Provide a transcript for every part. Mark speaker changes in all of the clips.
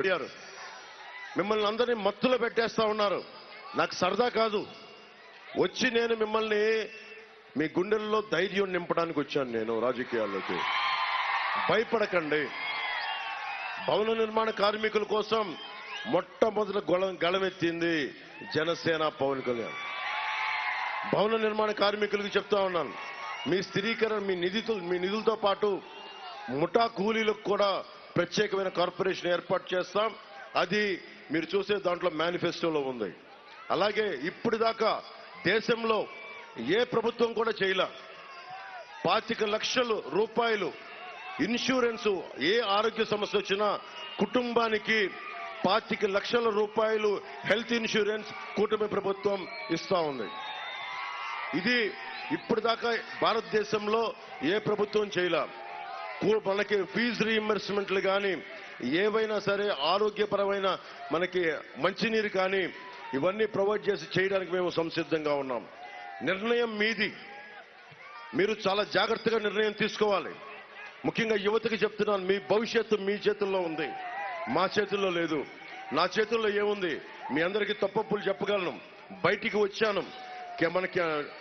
Speaker 1: అడిగారు మిమ్మల్ని అందరినీ మత్తులో పెట్టేస్తా ఉన్నారు. నాకు సరదా కాదు. వచ్చి నేను మిమ్మల్ని మీ గుండెల్లో ధైర్యం నింపడానికి వచ్చాను నేను రాజకీయాల్లోకి. భయపడకండి. భవన నిర్మాణ కార్మికుల కోసం మొట్టమొదటి గొళం గళమెత్తింది జనసేన పవన్ కళ్యాణ్. భవన నిర్మాణ కార్మికులకు చెప్తా ఉన్నాను. మీ స్థిరీకరణ మీ నిధితో మీ నిధులతో పాటు ముఠా కూలీలకు కూడా ప్రత్యేకమైన కార్పొరేషన్ ఏర్పాటు చేస్తాం. అది మీరు చూసే దాంట్లో మేనిఫెస్టోలో ఉంది. అలాగే ఇప్పటిదాకా దేశంలో ఏ ప్రభుత్వం కూడా చేయలే. పాతిక లక్షలు రూపాయలు ఇన్సూరెన్స్ ఏ ఆరోగ్య సమస్య వచ్చినా కుటుంబానికి పాతిక లక్షల రూపాయలు హెల్త్ ఇన్సూరెన్స్ కూటమి ప్రభుత్వం ఇస్తా ఉంది. ఇది ఇప్పటిదాకా భారతదేశంలో ఏ ప్రభుత్వం చేయలే. మనకి ఫీజు రీఎంబర్స్మెంట్లు కానీ ఏవైనా సరే ఆరోగ్యపరమైన మనకి మంచినీరు కానీ ఇవన్నీ ప్రొవైడ్ చేసి చేయడానికి మేము సంసిద్ధంగా ఉన్నాం. నిర్ణయం మీది. మీరు చాలా జాగ్రత్తగా నిర్ణయం తీసుకోవాలి. ముఖ్యంగా యువతకి చెప్తున్నాను మీ భవిష్యత్తు మీ చేతుల్లో ఉంది. మా చేతుల్లో లేదు. నా చేతుల్లో ఏముంది? మీ అందరికీ తప్పప్పులు చెప్పగలను. బయటికి వచ్చాను. మన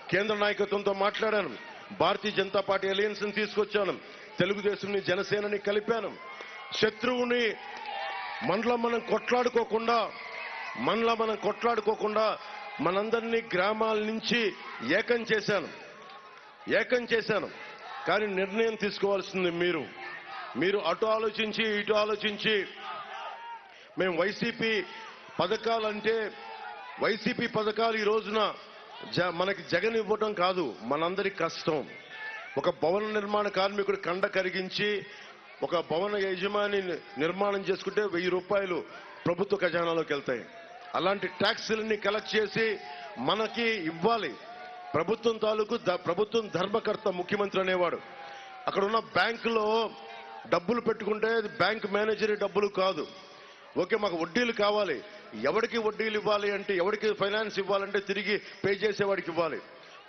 Speaker 1: కేంద్ర నాయకత్వంతో మాట్లాడాను. భారతీయ జనతా పార్టీ అలయన్స్ని తీసుకొచ్చాను. తెలుగుదేశంని జనసేనని కలిపాను. శత్రువుని మనలో మనం కొట్లాడుకోకుండా మనలో మనం కొట్లాడుకోకుండా మనందరినీ గ్రామాల నుంచి ఏకం చేశాను. ఏకం చేశాను. కానీ నిర్ణయం తీసుకోవాల్సింది మీరు. మీరు అటు ఆలోచించి ఇటు ఆలోచించి. మేము వైసీపీ పథకాలంటే వైసీపీ పథకాలు ఈ రోజున జ- మనకి జగన్ ఇవ్వటం కాదు మనందరి కష్టం. ఒక భవన నిర్మాణ కార్మికుడు కండ కరిగించి ఒక భవన యజమాని నిర్మాణం చేసుకుంటే వెయ్యి రూపాయలు ప్రభుత్వ ఖజానాలోకి వెళ్తాయి. అలాంటి ట్యాక్సులన్నీ కలెక్ట్ చేసి మనకి ఇవ్వాలి. ప్రభుత్వం తాలూకు ప్రభుత్వం ధర్మకర్త ముఖ్యమంత్రి అనేవాడు. అక్కడ ఉన్న బ్యాంకులో డబ్బులు పెట్టుకుంటే బ్యాంక్ మేనేజర్ డబ్బులు కాదు. ఓకే మాకు వడ్డీలు కావాలి. ఎవరికి వడ్డీలు ఇవ్వాలి అంటే ఎవరికి ఫైనాన్స్ ఇవ్వాలంటే తిరిగి పే చేసేవాడికి ఇవ్వాలి.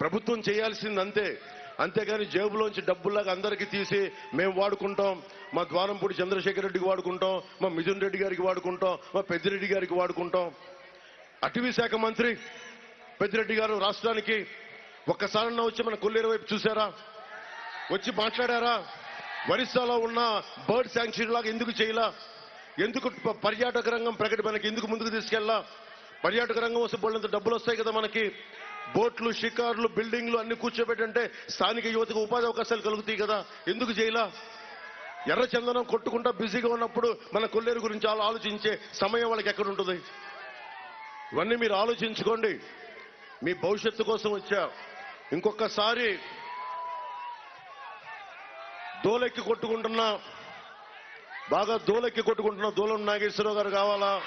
Speaker 1: ప్రభుత్వం చేయాల్సింది అంతే అంతేగాని జేబులోంచి డబ్బుల్లాగా అందరికీ తీసి మేము వాడుకుంటాం మా ద్వారంపూడి చంద్రశేఖర్ రెడ్డికి వాడుకుంటాం మా మిథున్ రెడ్డి గారికి వాడుకుంటాం మా పెద్దిరెడ్డి గారికి వాడుకుంటాం. అటవీ శాఖ మంత్రి పెద్దిరెడ్డి గారు రాష్ట్రానికి ఒక్కసారన్నా వచ్చి మన కొల్లేరు వైపు చూసారా వచ్చి మాట్లాడారా? ఒరిస్సాలో ఉన్న బర్డ్ శాంక్చురీ లాగా ఎందుకు చేయలా? ఎందుకు పర్యాటక రంగం ప్రకటి మనకి ఎందుకు ముందుకు తీసుకెళ్ళా? పర్యాటక రంగం వస్తే బోళ్ళంత డబ్బులు వస్తాయి కదా మనకి. బోట్లు షికార్లు బిల్డింగ్లు అన్ని కూర్చోబెట్టంటే స్థానిక యువతకు ఉపాధి అవకాశాలు కలుగుతాయి కదా. ఎందుకు చేయలా? ఎర్ర చందనం కొట్టుకుంటా బిజీగా ఉన్నప్పుడు మన కొల్లేరు గురించి అలా ఆలోచించే సమయం వాళ్ళకి ఎక్కడ ఉంటుంది? ఇవన్నీ మీరు ఆలోచించుకోండి. మీ భవిష్యత్తు కోసం వచ్చా. ఇంకొకసారి దోలెక్కి కొట్టుకుంటున్నా. బాగా దోలెక్కి కొట్టుకుంటున్న దూలం నాగేశ్వరరావు గారు కావాలా?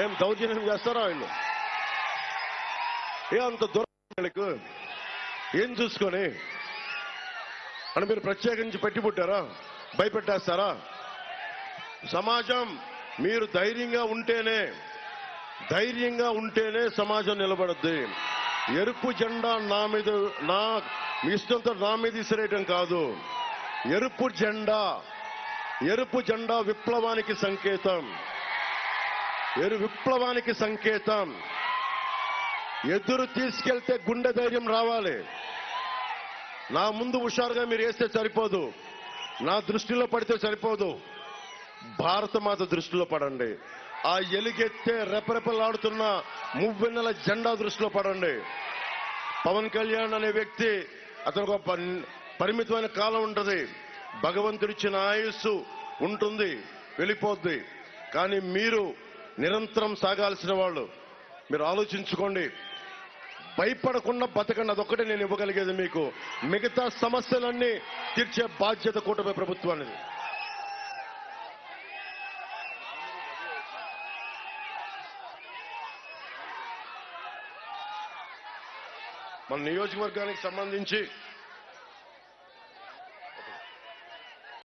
Speaker 1: ఏం దౌర్జన్యం చేస్తారా వీళ్ళు? ఏ అంత దూరం వీళ్ళకు? ఏం చూసుకొని? అని మీరు ప్రత్యేకించి పెట్టి పుట్టారా? భయపెట్టేస్తారా? సమాజం మీరు ధైర్యంగా ఉంటేనే ధైర్యంగా ఉంటేనే సమాజం నిలబడద్ది. ఎరుపు జెండా నా మీద నా ఇష్టంతో నా మీద ఇసిరేయటం కాదు. ఎరుపు జెండా ఎరుపు జెండా విప్లవానికి సంకేతం. ఎరు విప్లవానికి సంకేతం. ఎదురు తీసుకెళ్తే గుండె ధైర్యం రావాలి. నా ముందు హుషారుగా మీరు వేస్తే సరిపోదు. నా దృష్టిలో పడితే సరిపోదు. భారత మాత దృష్టిలో పడండి. ఆ ఎలుగెత్తే రెపరెపలాడుతున్న మువ్వెన్నెల జెండా దృష్టిలో పడండి. పవన్ కళ్యాణ్ అనే వ్యక్తి అతనికి ఒక పరిమితమైన కాలం ఉంటుంది. భగవంతుడిచ్చిన ఆయుస్సు ఉంటుంది వెళ్ళిపోద్ది. కానీ మీరు నిరంతరం సాగాల్సిన వాళ్ళు మీరు ఆలోచించుకోండి. భయపడకుండా బతకండి అదొక్కటే నేను ఇవ్వగలిగేది మీకు. మిగతా సమస్యలన్నీ తీర్చే బాధ్యత కూటమి ప్రభుత్వానికి మన నియోజకవర్గానికి సంబంధించి